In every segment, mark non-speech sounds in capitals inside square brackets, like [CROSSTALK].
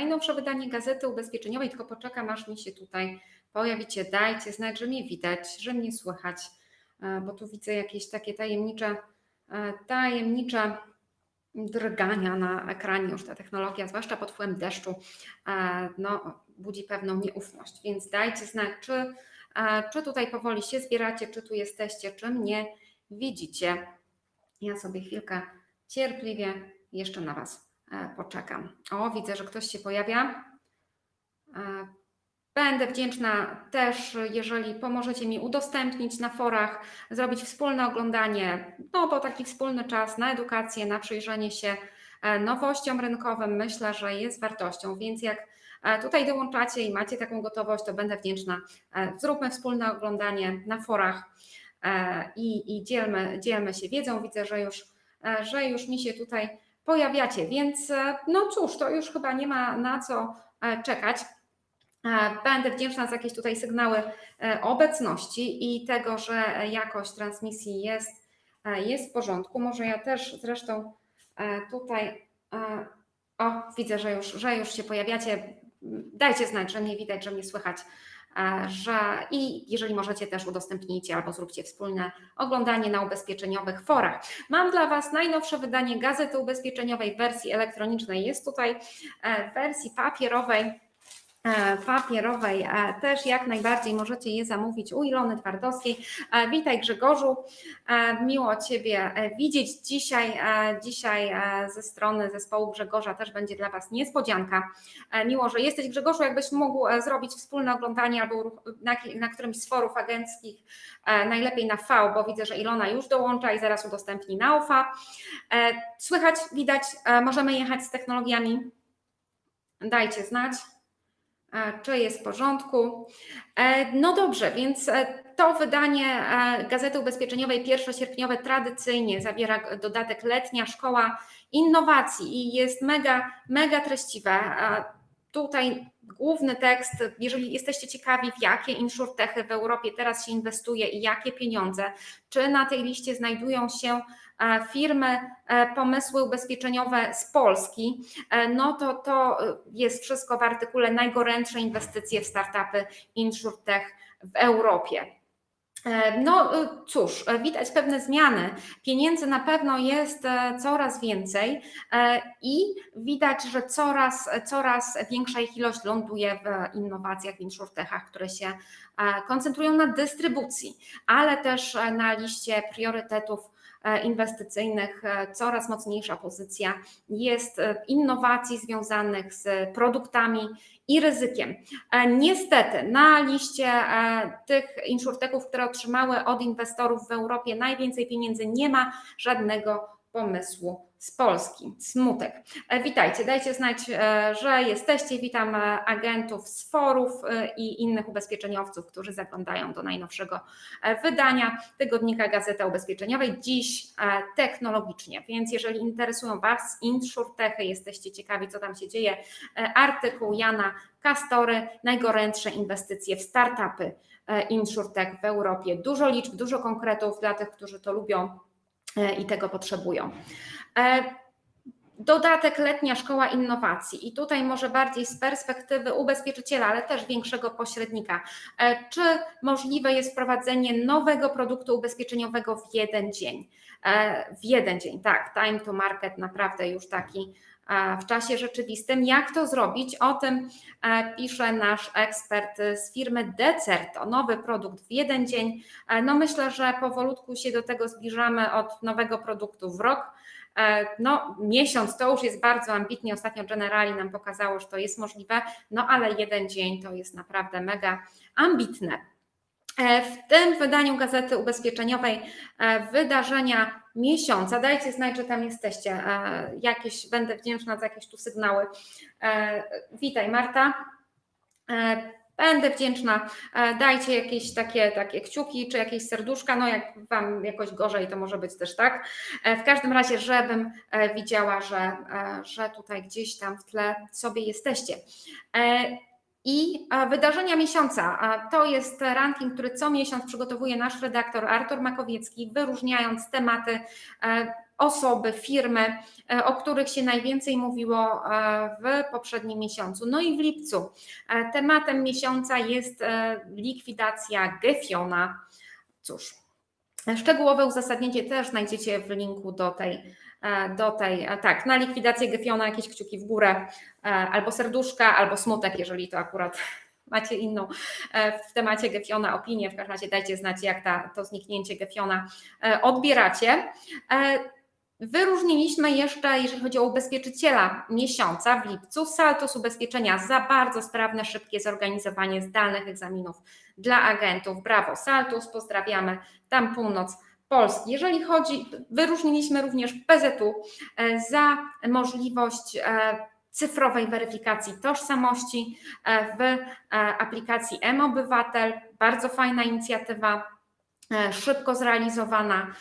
najnowsze wydanie Gazety Ubezpieczeniowej, tylko poczekam aż mi się tutaj pojawicie. Dajcie znać, że mnie widać, że mnie słychać, e, bo tu widzę jakieś takie tajemnicze, e, tajemnicze drgania na ekranie już ta technologia, zwłaszcza pod wpływem deszczu, e, no, budzi pewną nieufność, więc dajcie znać, czy, czy tutaj powoli się zbieracie, czy tu jesteście, czy mnie widzicie. Ja sobie chwilkę cierpliwie jeszcze na Was poczekam. O, widzę, że ktoś się pojawia. Będę wdzięczna też, jeżeli pomożecie mi udostępnić na forach, zrobić wspólne oglądanie, no bo taki wspólny czas na edukację, na przyjrzenie się e, nowościom rynkowym, myślę, że jest wartością, więc jak e, tutaj dołączacie i macie taką gotowość, to będę wdzięczna. E, zróbmy wspólne oglądanie na forach i, i dzielmy, dzielmy się wiedzą. Widzę, że już, że już mi się tutaj pojawiacie, więc no cóż, to już chyba nie ma na co czekać. E, będę wdzięczna za jakieś tutaj sygnały e, obecności i tego, że jakość transmisji jest, e, jest w porządku. Może ja też zresztą tutaj, o widzę, że już, że już się pojawiacie. Dajcie znać, że mnie widać, że mnie słychać. Że i jeżeli możecie też udostępnijcie albo zróbcie wspólne oglądanie na ubezpieczeniowych forach. Mam dla Was najnowsze wydanie Gazety Ubezpieczeniowej w wersji elektronicznej. Jest tutaj w wersji papierowej E, papierowej e, też jak najbardziej możecie je zamówić u Ilony Twardowskiej. E, witaj Grzegorzu, miło Ciebie widzieć dzisiaj. Dzisiaj ze strony zespołu Grzegorza też będzie dla Was niespodzianka. Miło, że jesteś Grzegorzu, jakbyś mógł zrobić wspólne oglądanie albo na, na którymś z forów agenckich, najlepiej na V, bo widzę, że Ilona już dołącza i zaraz udostępni na UFA. Słychać, widać, możemy jechać z technologiami. Dajcie znać czy jest w porządku. E, no dobrze, więc e, to wydanie e, Gazety Ubezpieczeniowej pierwszosierpniowe tradycyjnie zawiera dodatek Letnia Szkoła Innowacji i jest mega, mega treściwe. Tutaj główny tekst, jeżeli jesteście ciekawi, w jakie insurtechy w Europie teraz się inwestuje i jakie pieniądze, czy na tej liście znajdują się E, firmy, e, pomysły ubezpieczeniowe z Polski, e, no to to jest wszystko w artykule najgorętsze inwestycje w startupy InsurTech w Europie. No cóż, widać pewne zmiany. Pieniędzy na pewno jest coraz więcej i widać, że coraz, coraz większa ich ilość ląduje w innowacjach, w insurtechach, które się koncentrują na dystrybucji, ale też na liście priorytetów E, inwestycyjnych e, coraz mocniejsza pozycja jest e, innowacji związanych z produktami i ryzykiem. Niestety na liście tych insurteków, które otrzymały od inwestorów w Europie najwięcej pieniędzy nie ma żadnego pomysłu z Polski. Smutek. E, witajcie, dajcie znać, e, że jesteście. Witam e, agentów z forów i innych ubezpieczeniowców, którzy zaglądają do najnowszego wydania tygodnika Gazeta Ubezpieczeniowej. Dziś technologicznie, więc jeżeli interesują Was insurtechy, jesteście ciekawi, co tam się dzieje, artykuł Jana Kastory, najgorętsze inwestycje w startupy insurtech w Europie. Dużo liczb, dużo konkretów dla tych, którzy to lubią i tego potrzebują. E, dodatek letnia szkoła innowacji i tutaj może bardziej z perspektywy ubezpieczyciela, ale też większego pośrednika. E, czy możliwe jest wprowadzenie nowego produktu ubezpieczeniowego w jeden dzień? E, w jeden dzień, tak, time to market naprawdę już taki w czasie rzeczywistym. Jak to zrobić? O tym pisze nasz ekspert z firmy Decerto. Nowy produkt w jeden dzień. No myślę, że powolutku się do tego zbliżamy od nowego produktu w rok. E, no, miesiąc to już jest bardzo ambitnie. Ostatnio Generali nam pokazało, że to jest możliwe, no ale jeden dzień to jest naprawdę mega ambitne. E, w tym wydaniu Gazety Ubezpieczeniowej e, wydarzenia miesiąca. Dajcie znać, że tam jesteście. Jakieś, będę wdzięczna za jakieś tu sygnały. Witaj Marta. Będę wdzięczna. E, dajcie jakieś takie, takie kciuki czy jakieś serduszka. No, jak Wam jakoś gorzej, to może być też tak. E, w każdym razie, żebym e, widziała, że, że tutaj gdzieś tam w tle sobie jesteście. I wydarzenia miesiąca to jest ranking, który co miesiąc przygotowuje nasz redaktor Artur Makowiecki, wyróżniając tematy osoby, firmy, e, o których się najwięcej mówiło e, w poprzednim miesiącu. No i w lipcu e, tematem miesiąca jest likwidacja Gefiona. Cóż, szczegółowe uzasadnienie też znajdziecie w linku do tej, do tej, tak, na likwidację Gefiona jakieś kciuki w górę, albo serduszka, albo smutek, jeżeli to akurat [LAUGHS] macie inną w temacie Gefiona opinię. W każdym razie dajcie znać, jak ta, to zniknięcie Gefiona odbieracie. Wyróżniliśmy jeszcze, jeżeli chodzi o ubezpieczyciela miesiąca w lipcu, Saltus Ubezpieczenia za bardzo sprawne, szybkie zorganizowanie zdalnych egzaminów dla agentów. Brawo Saltus, pozdrawiamy tam północ Polski. Jeżeli chodzi, wyróżniliśmy również PZU e, za możliwość e, cyfrowej weryfikacji tożsamości e, w aplikacji M-Obywatel. Bardzo fajna inicjatywa, szybko zrealizowana,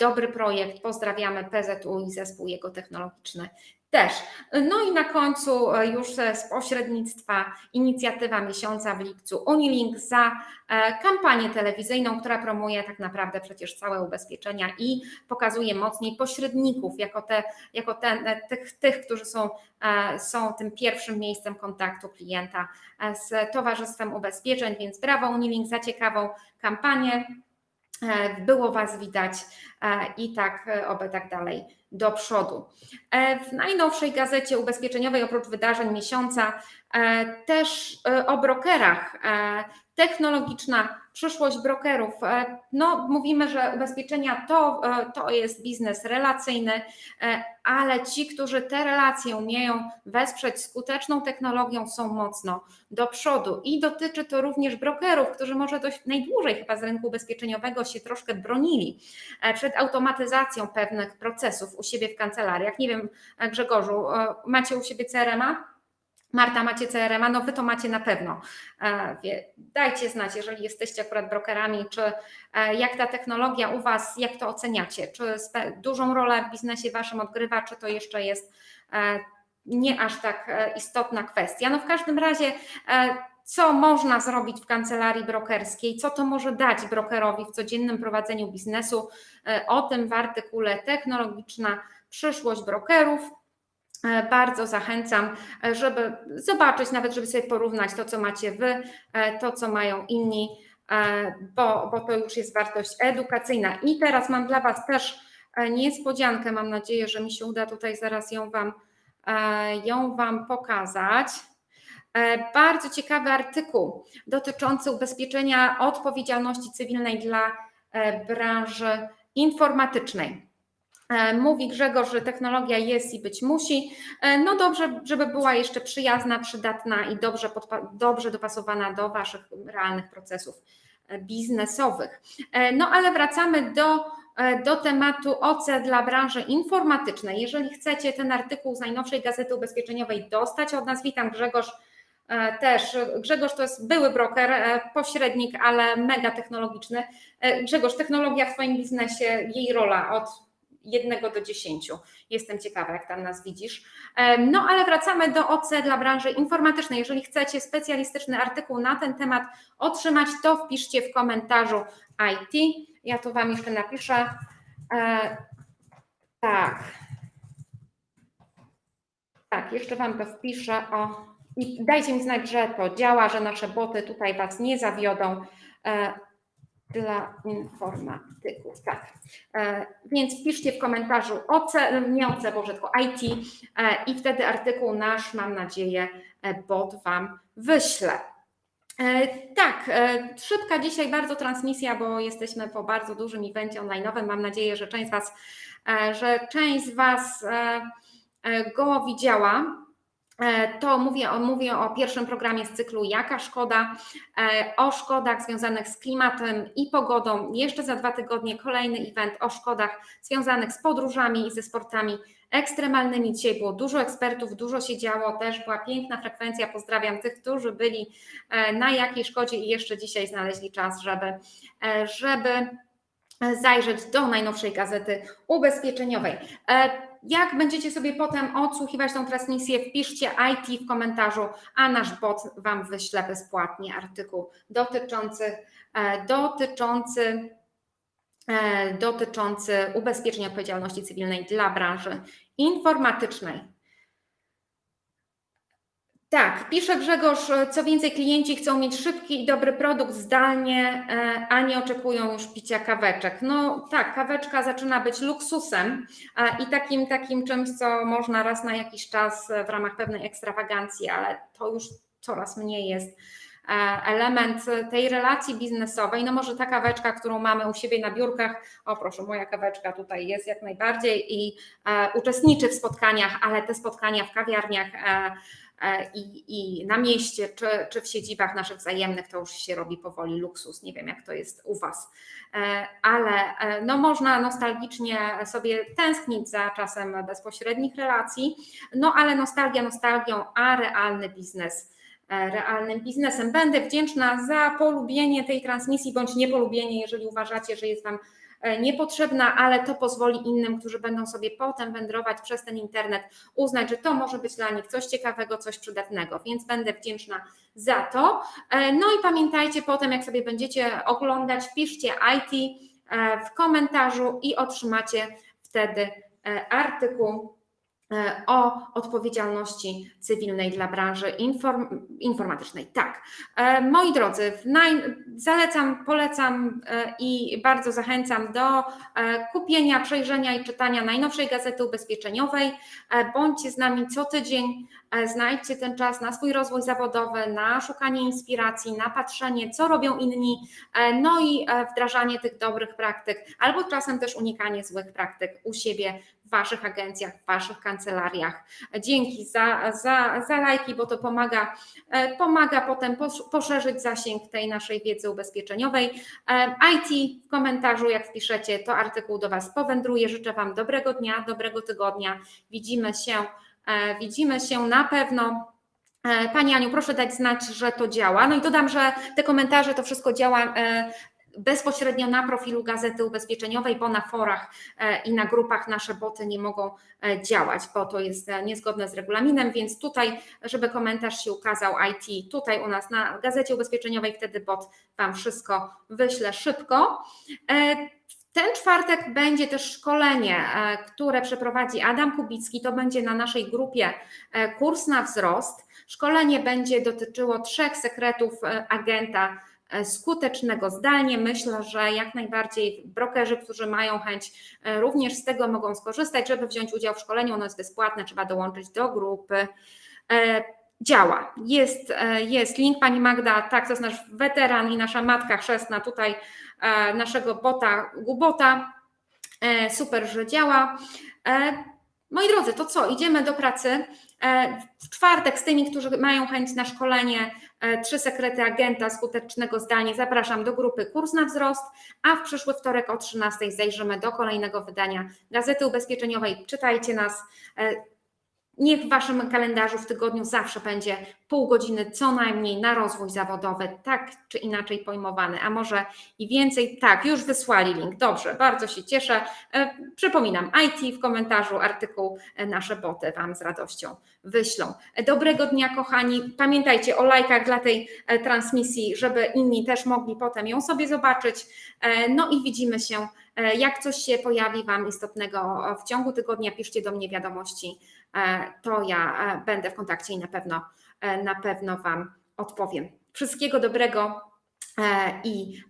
dobry projekt. Pozdrawiamy PZU i zespół jego technologiczny też. No i na końcu e, już z pośrednictwa inicjatywa miesiąca w lipcu Unilink za e, kampanię telewizyjną, która promuje tak naprawdę przecież całe ubezpieczenia i pokazuje mocniej pośredników jako, te, jako ten, e, tych, tych, którzy są, są tym pierwszym miejscem kontaktu klienta z Towarzystwem Ubezpieczeń, więc brawo Unilink za ciekawą kampanię. Było Was widać i tak, oby tak dalej do przodu. E, w najnowszej gazecie ubezpieczeniowej, oprócz wydarzeń miesiąca, e, też e, o brokerach. Technologiczna przyszłość brokerów. No, mówimy, że ubezpieczenia to, to jest biznes relacyjny, ale ci, którzy te relacje umieją wesprzeć skuteczną technologią, są mocno do przodu. I dotyczy to również brokerów, którzy może dość najdłużej chyba z rynku ubezpieczeniowego się troszkę bronili przed automatyzacją pewnych procesów u siebie w kancelariach. Nie wiem, Grzegorzu, e, macie u siebie CRM-a? Marta, macie CRM-a? No wy to macie na pewno. E, dajcie znać, jeżeli jesteście akurat brokerami, czy e, jak ta technologia u Was, jak to oceniacie? Czy dużą rolę w biznesie Waszym odgrywa, czy to jeszcze jest nie aż tak istotna kwestia? No w każdym razie co można zrobić w kancelarii brokerskiej, co to może dać brokerowi w codziennym prowadzeniu biznesu. E, o tym w artykule Technologiczna przyszłość brokerów. E, bardzo zachęcam, e, żeby zobaczyć, nawet żeby sobie porównać to, co macie Wy, to, co mają inni, bo, bo to już jest wartość edukacyjna. I teraz mam dla Was też niespodziankę. Mam nadzieję, że mi się uda tutaj zaraz ją Wam, ją wam pokazać. E, bardzo ciekawy artykuł dotyczący ubezpieczenia odpowiedzialności cywilnej dla e, branży informatycznej. E, mówi Grzegorz, że technologia jest i być musi. No dobrze, żeby była jeszcze przyjazna, przydatna i dobrze, dobrze dopasowana do Waszych realnych procesów biznesowych. No ale wracamy do, do tematu OC dla branży informatycznej. Jeżeli chcecie ten artykuł z najnowszej Gazety Ubezpieczeniowej dostać od nas, witam Grzegorz E, też. Grzegorz to jest były broker, e, pośrednik, ale mega technologiczny. E, Grzegorz, technologia w Twoim biznesie, jej rola od jednego do dziesięciu. Jestem ciekawa, jak tam nas widzisz. No ale wracamy do OC dla branży informatycznej. Jeżeli chcecie specjalistyczny artykuł na ten temat otrzymać, to wpiszcie w komentarzu IT. Ja tu Wam jeszcze napiszę. Tak. Tak, jeszcze Wam to wpiszę. O, i dajcie mi znać, że to działa, że nasze boty tutaj Was nie zawiodą e, dla informatyków. Tak. E, więc piszcie w komentarzu OC, nie OC, Boże, tylko IT e, i wtedy artykuł nasz, mam nadzieję, bot Wam wyśle. Tak, szybka dzisiaj bardzo transmisja, bo jesteśmy po bardzo dużym evencie online'owym. Mam nadzieję, że część z Was, że część z Was go widziała. E, to mówię o, mówię o pierwszym programie z cyklu Jaka szkoda, e, o szkodach związanych z klimatem i pogodą. Jeszcze za dwa tygodnie kolejny event o szkodach związanych z podróżami i ze sportami ekstremalnymi. Dzisiaj było dużo ekspertów, dużo się działo, też była piękna frekwencja. Pozdrawiam tych, którzy byli e, na jakiej szkodzie i jeszcze dzisiaj znaleźli czas, żeby, żeby zajrzeć do najnowszej gazety ubezpieczeniowej. Jak będziecie sobie potem odsłuchiwać tą transmisję, wpiszcie IT w komentarzu, a nasz bot Wam wyśle bezpłatnie artykuł dotyczący, e, dotyczący e, dotyczący ubezpieczeń odpowiedzialności cywilnej dla branży informatycznej. Tak, pisze Grzegorz, co więcej, klienci chcą mieć szybki i dobry produkt zdalnie, e, a nie oczekują już picia kaweczek. No tak, kaweczka zaczyna być luksusem e, i takim, takim czymś, co można raz na jakiś czas w ramach pewnej ekstrawagancji, ale to już coraz mniej jest e, element tej relacji biznesowej. No może ta kaweczka, którą mamy u siebie na biurkach, o proszę, moja kaweczka tutaj jest jak najbardziej i uczestniczy w spotkaniach, ale te spotkania w kawiarniach E, i, i na mieście, czy, czy w siedzibach naszych wzajemnych, to już się robi powoli luksus. Nie wiem, jak to jest u Was, E, ale e, no można nostalgicznie sobie tęsknić za czasem bezpośrednich relacji, no ale nostalgia nostalgią, a realny biznes e, realnym biznesem. Będę wdzięczna za polubienie tej transmisji bądź niepolubienie, jeżeli uważacie, że jest Wam E, niepotrzebna, ale to pozwoli innym, którzy będą sobie potem wędrować przez ten internet, uznać, że to może być dla nich coś ciekawego, coś przydatnego, więc będę wdzięczna za to. E, no i pamiętajcie potem, jak sobie będziecie oglądać, wpiszcie IT e, w komentarzu i otrzymacie wtedy artykuł E, o odpowiedzialności cywilnej dla branży inform, informatycznej. Tak, e, moi drodzy, zalecam, polecam e, i bardzo zachęcam do kupienia, przejrzenia i czytania najnowszej gazety ubezpieczeniowej. Bądźcie z nami co tydzień, znajdźcie ten czas na swój rozwój zawodowy, na szukanie inspiracji, na patrzenie, co robią inni, no i wdrażanie tych dobrych praktyk, albo czasem też unikanie złych praktyk u siebie w Waszych agencjach, w Waszych kancelariach. Dzięki za, za, za lajki, bo to pomaga, e, pomaga potem poszerzyć zasięg tej naszej wiedzy ubezpieczeniowej. E, IT w komentarzu, jak wpiszecie, to artykuł do Was powędruje. Życzę Wam dobrego dnia, dobrego tygodnia. Widzimy się, e, widzimy się na pewno. Pani Aniu, proszę dać znać, że to działa. No i dodam, że te komentarze, to wszystko działa bezpośrednio na profilu Gazety Ubezpieczeniowej, bo na forach e, i na grupach nasze boty nie mogą e, działać, bo to jest e, niezgodne z regulaminem, więc tutaj, żeby komentarz się ukazał IT, tutaj u nas na Gazecie Ubezpieczeniowej, wtedy bot Wam wszystko wyśle szybko. Ten czwartek będzie też szkolenie, które przeprowadzi Adam Kubicki. To będzie na naszej grupie Kurs na wzrost. Szkolenie będzie dotyczyło trzech sekretów agenta skutecznego zdalnie. Myślę, że jak najbardziej brokerzy, którzy mają chęć, e, również z tego mogą skorzystać, żeby wziąć udział w szkoleniu. Ono jest bezpłatne, trzeba dołączyć do grupy. E, działa. Jest, jest link pani Magda, tak, to jest nasz weteran i nasza matka chrzestna tutaj naszego bota, Gubota. Super, że działa. Moi drodzy, to co? Idziemy do pracy. W czwartek z tymi, którzy mają chęć na szkolenie E, trzy sekrety agenta skutecznego zdalnie. Zapraszam do grupy Kurs na wzrost, a w przyszły wtorek o 13 zajrzymy do kolejnego wydania Gazety Ubezpieczeniowej. Czytajcie nas. Niech w Waszym kalendarzu w tygodniu zawsze będzie pół godziny co najmniej na rozwój zawodowy, tak czy inaczej pojmowany, a może i więcej. Tak, już wysłali link. Dobrze, bardzo się cieszę. E, przypominam, IT w komentarzu artykuł e, nasze boty Wam z radością wyślą. E, dobrego dnia, kochani. Pamiętajcie o lajkach dla tej transmisji, żeby inni też mogli potem ją sobie zobaczyć. No i widzimy się. Jak coś się pojawi Wam istotnego w ciągu tygodnia, piszcie do mnie wiadomości to ja e, będę w kontakcie i na pewno, e, na pewno Wam odpowiem. Wszystkiego dobrego i